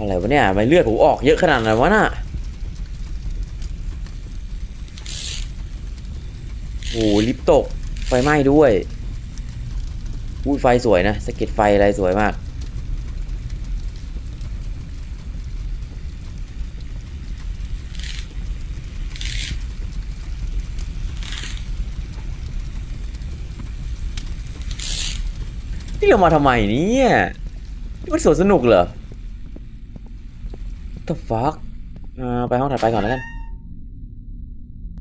อะไรวะเนี่ยไม่เลือดผมออกเยอะขนาดนั้นวะน่ะโอ้โหลิฟต์ตก ไฟไหม้ด้วยอุ้ยไฟสวยนะสะเก็ดไฟอะไรสวยมาก นี่เรามาทำไมเนี่ย นี่มันสวนสนุกเหรอ the fuck ไปห้องถัดไปก่อนแล้วกัน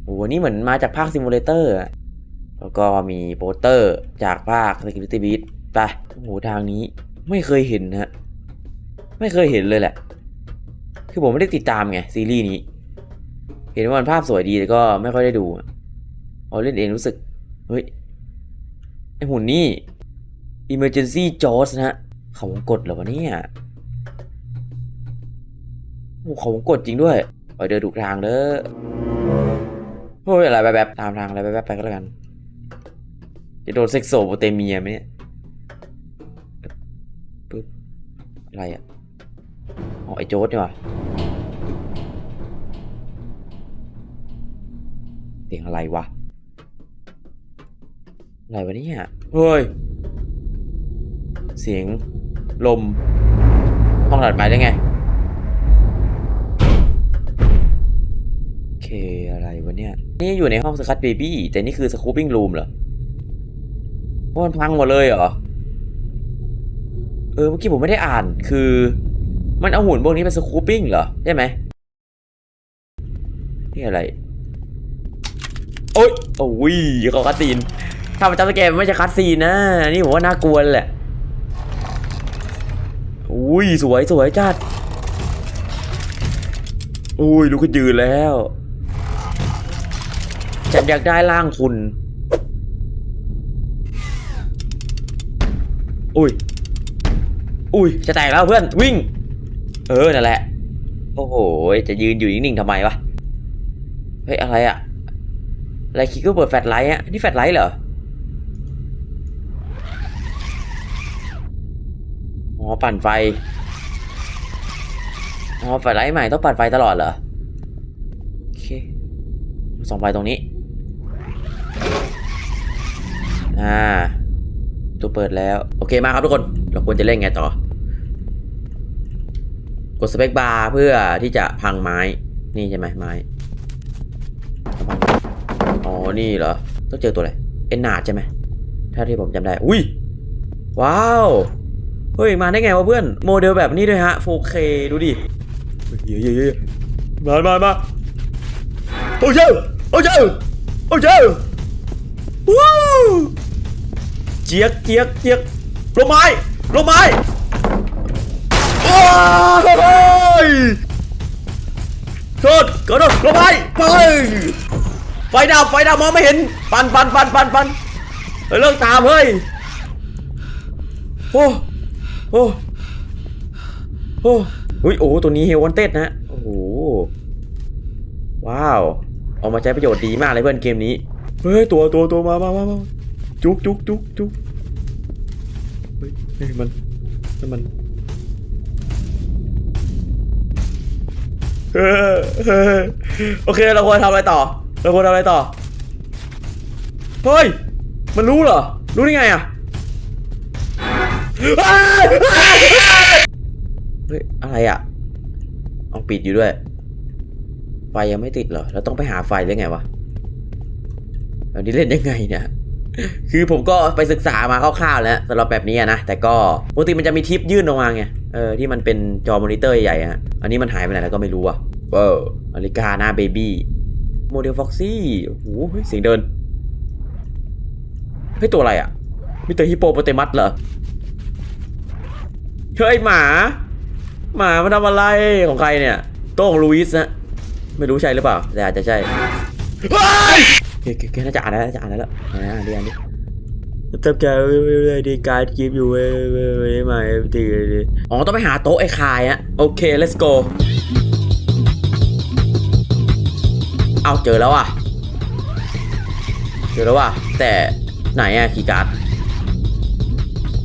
โอ้โหนี่เหมือนมาจากภาคซิมูเลเตอร์อะแล้วก็มีโปสเตอร์จากภาค Security Beat ไปโอ้โหทางนี้ไม่เคยเห็นนะฮะไม่เคยเห็นเลยแหละ คือผมไม่ได้ติดตามไง ซีรีส์นี้ เห็นว่ามันภาพสวยดีแต่ก็ไม่ค่อยได้ดูเอาเล่นเองรู้สึก เฮ้ย ไอหุ่นนี่ Emergency Jaws นะฮะเขาวงกดเหรอวะเนี่ย เขาวงกดจริงด้วยไปเดินถูกทางเด้อโอ้ยอะไรแบบตามทางอะไรแบบไปก็แล้วกัน จะโดนเซ็กโซโปเตเมียไหมเนี่ยปึ๊บอะไรอะอ๋อไอโจ๊ดนี่ว่าเสียงอะไรวะ อะไรวะเนี่ย เฮ้ย เสียงลมห้องถัดไปได้ไง เคอะไรวะเนี่ย นี่อยู่ในห้องสคัตเบบี้แต่นี่คือสคูปปิ้งรูมเหรอว่ามันพังหมดเลยเหรอ เออเมื่อกี้ผมไม่ได้อ่านคือ มันเอาหุ่นพวกนี้เป็นสคูปปิ้งเหรอ ใช่ไหมนี่อะไร โอ๊ยโอ้ยเขาคัดซีนถ้ามันจำสแกนมันไม่ใช่คัดซีนนะ นี่ผมว่าน่ากลัวแหละอุ้ยสวยสวยจัดอุ้ยลุกขึ้นยืนแล้ว ฉันอยากได้ร่างคุณ อุ้ย อุ้ย จะแตกแล้วเพื่อน วิ่ง เออ นั่นแหละ โอ้โห จะยืนอยู่นิ่งๆทำไมวะ เฮ้ย อะไรอะอะไรคิดก็เปิดแฟลชไลท์อะนี่แฟลชไลท์เหรอ อ๋อ ปั่นไฟ อ๋อ แฟลชไลท์ใหม่ต้องปั่นไฟตลอดเหรอ โอเคส่องไฟตรงนี้ อ่าตัวเปิดแล้ว โอเคมาครับทุกคน เราควรจะเล่นไงต่อ กดสเปคบาร์เพื่อที่จะพังไม้ นี่ใช่ไหมไม้ อ๋อ นี่เหรอ ต้องเจอตัวอะไร เอ็นนาดใช่ไหม ถ้าที่ผมจำได้ อุ้ย ว้าว เฮ้ย มาได้ไงวะเพื่อน โมเดลแบบนี้ด้วยฮะ 4K ดูดิ เยอะเยอะมามามาโอ้เจ้าโอ้เจ้าโอ้เจ้าว้าว เจี๊ยกเจี๊ยกเจี๊ยกลงไม้ลงไม้ว้าวเฮ้ยโทษกระโดดลงไม้ไปไฟดับไฟดับมองไม่เห็นปันปันปันปันปันเฮ้ยเลิกตามเฮ้ยโอ้โอ้โอ้อุ้ยโอ้ตัวนี้เฮลวันเต็ดนะโอ้โหว้าว เอามาใช้ประโยชน์ดีมากเลยเพื่อนเกมนี้ เฮ้ย ตัวตัวตัวมามามามา จุกจุกจุกจุกเฮ้ยมันนั่มันโอเคเราควรทำอะไรต่อ เราควรทำอะไรต่อ เฮ้ย มันรู้เหรอ รู้ได้ไงอะเฮ้ย อะไรอะ เอาปิดอยู่ด้วย ไฟยังไม่ติดเหรอ เราต้องไปหาไฟได้ไงวะแบบนี้เล่นยังไงเนี่ย คือผมก็ไปศึกษามาคร่าวๆแล้วสำหรับแบบนี้นะ แต่ก็ปกติมันจะมีทิปยื่นออกมาไง เออที่มันเป็นจอมอนิเตอร์ใหญ่ๆฮะ อันนี้มันหายไปไหนแล้วก็ไม่รู้อะเว้าวนาฬิกาหน้าเบบี้โมเดลฟ็อกซี่โอ้โหเสียงเดิน เฮ้ยตัวอะไรอะมิสเตอร์ฮิปโปโปเตมัสเหรอ เฮ้ยหมา หมามันทำอะไรของใครเนี่ยโต้ของลูอิสนะ ไม่รู้ใช่หรือเปล่า แต่อาจจะใช่ เฮ้ยโอเคโอเคน่าจะอ่านได้น่าจะอ่านแล้วอ่านด้อ่านด้อ่านได้ตับแกดีการกิฟอยู่เว้ยมาดีอ๋อต้องไปหาโต๊ะไอ้คายอะโอเค let's go เอาเจอแล้วอะ เจอแล้วว่ะ แต่ไหนอะคีย์การ์ด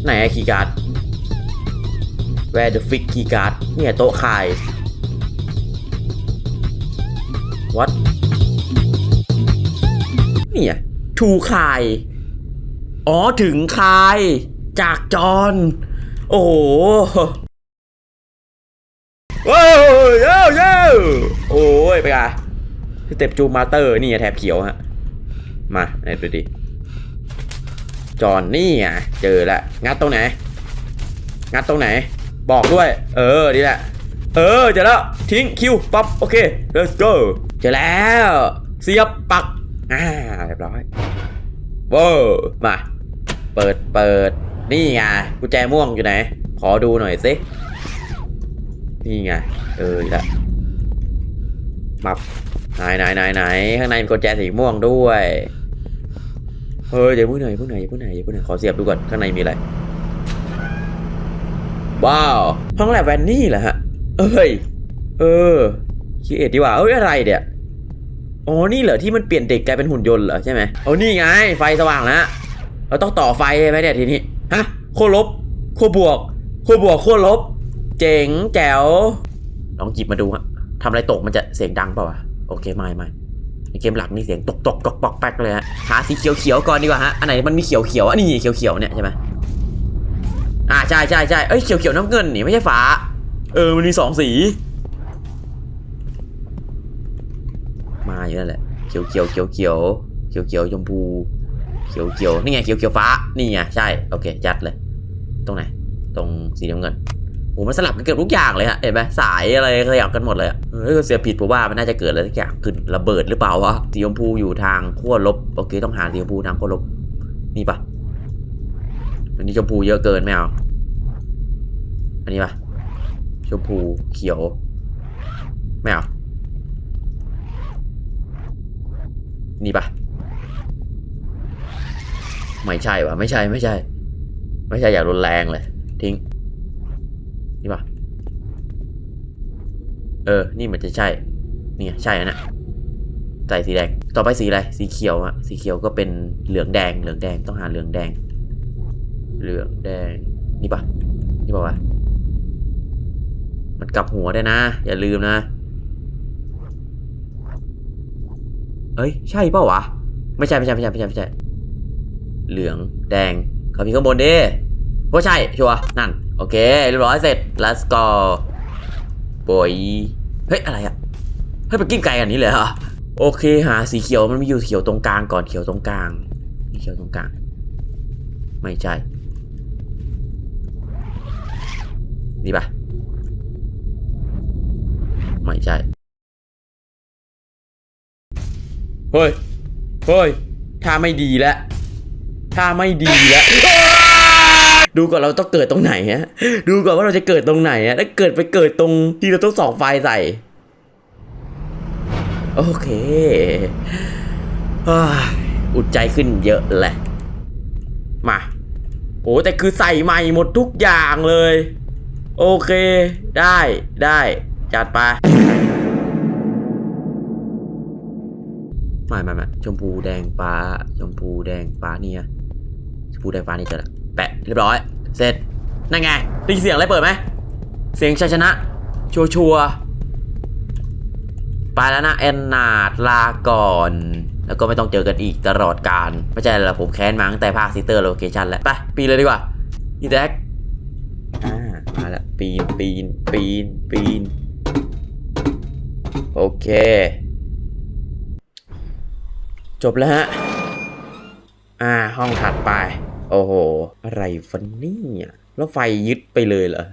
ไหนอะคีย์การ์ด where the fix key card เนี่ยโต๊ะขาย what นี่ยทูคายอ๋อถึงคาย จากจอนโอ้โหโอ้ยเย้เย้โอ้ยไปกันสเต็ปจูมาเตอร์นี่ไงแถบเขียวฮะมาไหนดูดิจอนนี่ไงเจอล้วงัดตรงไหน งัดตรงไหน บอกด้วย เออนี่แหละเออเจอแล้วทิ้งคิวปั๊บโอเค let's go เจอแล้ว เสียบปัก อ่าเรียบร้อยว้าวมา เปิดเปิด นี่ไงกุญแจม่วงอยู่ไหน ขอดูหน่อยสิ นี่ไง เออล้วมับไหนไหนไหนไหนข้างในมีกุญแจสีม่วงด้วย เฮ้ยเดี๋ยวพูดหน่อยพูดหน่อยพูดหน่อยพูดหน่อยขอเสียบดูก่อนข้างในมีอะไร ว้าว ห้องแลบแวนนี่เหรอฮะ เอ้ย เออคิดเอ็ดดีกว่าเอ้ยอะไรเนี่ย อ๋อนี่เหรอที่มันเปลี่ยนเด็กกลายเป็นหุ่นยนต์เหรอใช่ไหมเอานี่ไงไฟสว่างแล้วเราต้องต่อไฟใช่ไหมเนี่ยทีนี้ฮะโคลบโคบวกโคบวกโคลบ เจ๋งแจ๋วลองหยิบมาดูฮะทำอะไรตกมันจะเสียงดังเปล่าวะโอเคไม่ไม่ในเกมหลักนี่เสียงตกตกตกปอกแป๊กเลยฮะหาสีเขียวเขียวก่อนดีกว่าฮะอันไหนมันมีเขียวเขียวอันนี้เขียวเขียวเนี่ยใช่ไหมอ่าใช่ใช่ใช่เอ้ยเขียวเขียวน้ำเงินนี่ไม่ใช่ฟ้า เออมันมีสองสี มาอยู่นั่นแหละเขียวเขียวเขียวเขียวเขียวเขียวชมพูเขียวเขียวนี่ไงเขียวเขียวฟ้านี่ไงใช่โอเคจัดเลย ตรงไหนตรงสีน้ำเงินโหมันสลับกันเกือบทุกอย่างเลยฮะเห็นไหมสายอะไรขยับกันหมดเลยอะเออเสียผิดผมว่ามันน่าจะเกิดอะไรสักอย่างขึ้นระเบิดหรือเปล่าวะสีชมพูอยู่ทางขั้วลบโอเคต้องหาสีชมพูทางขั้วลบนี่ปะอันนี้ชมพูเยอะเกินไม่เอาอันนี้ปะชมพูเขียวไม่เอา นี่ปะไม่ใช่วะไม่ใช่ไม่ใช่ ไม่ใช่อย่างรุนแรงเลย ทิ้ง นี่ปะเออ นี่มันจะใช่ นี่ไงใช่อันน่ะใส่สีแดง ต่อไปสีอะไร สีเขียวอะสีเขียวก็เป็นเหลืองแดง เหลืองแดง ต้องหาเหลืองแดง เหลืองแดง นี่ปะนี่ปะวะ มันกลับหัวได้วยนะ อย่าลืมนะ เอ้ย ใช่เปล่าวะ ไม่ใช่ไม่ใช่ไม่ใช่ไม่ใช่ไม่ใช่ เหลืองแดงเขามีข้างบนดิว่าใช่ชัวร์นั่น โอเค เรียบร้อยเสร็จ let's go บอยเฮ้ย อะไรอะเฮ้ยไปกิ้งไก่อันนี้เลยเหรอ โอเค หาสีเขียวมันมีอยู่เขียวตรงกลางก่อนเขียวตรงกลางมีเขียวตรงกลาง ไม่ใช่ นี่ปะไม่ใช่ เฮ้ย เฮ้ย ถ้าไม่ดีแล้วถ้าไม่ดีแล้วดูก่อนเราต้องเกิดตรงไหนฮะ ดูก่อนว่าเราจะเกิดตรงไหนฮะ ถ้าเกิดไปเกิดตรงที่เราต้องส่องไฟใส่ โอเคอ้ายอุดใจขึ้นเยอะแหละ มา โอ้แต่คือใส่ใหม่หมดทุกอย่างเลย โอเค ได้ ได้ จัดไป ไม่ไม่ไม่ชมพูแดงฟ้า ชมพูแดงฟ้านี่ไงชมพูแดงฟ้านี่เจอละแปะเรียบร้อย เสร็จ นั่นไงได้ยินเสียงอะไรเปิดไหม เสียงชัยชนะ ชัวชัวไปแล้วนะแอนนาดลาก่อน แล้วก็ไม่ต้องเจอกันอีกตลอดการ ไม่ใช่ละผมแค้นมาตั้งแต่ภาคซิสเตอร์โลเคชันแล้ว ไป ปีเลยดีกว่าอีแท็กอ่ามาแล้วปีนปีนปีนปีนโอเค จบแล้วฮะ อ่า ห้องถัดไป โอ้โห อะไรฟันนี่อะแล้วไฟยึดไปเลยเหรอ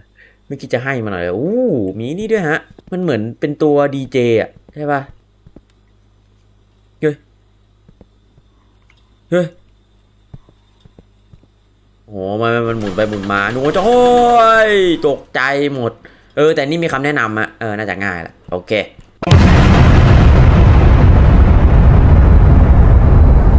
ไม่คิดจะให้มาหน่อยเลยอู้มีนี่ด้วยฮะ มันเหมือนเป็นตัวดีเจอะ ใช่ปะเฮ้ย เฮ้ยโอ้มันมันหมุนไปหมุนมาหนูจะโอ้ยตกใจหมด เออ แต่นี่มีคำแนะนำอะเออ น่าจะง่ายแหละโอเค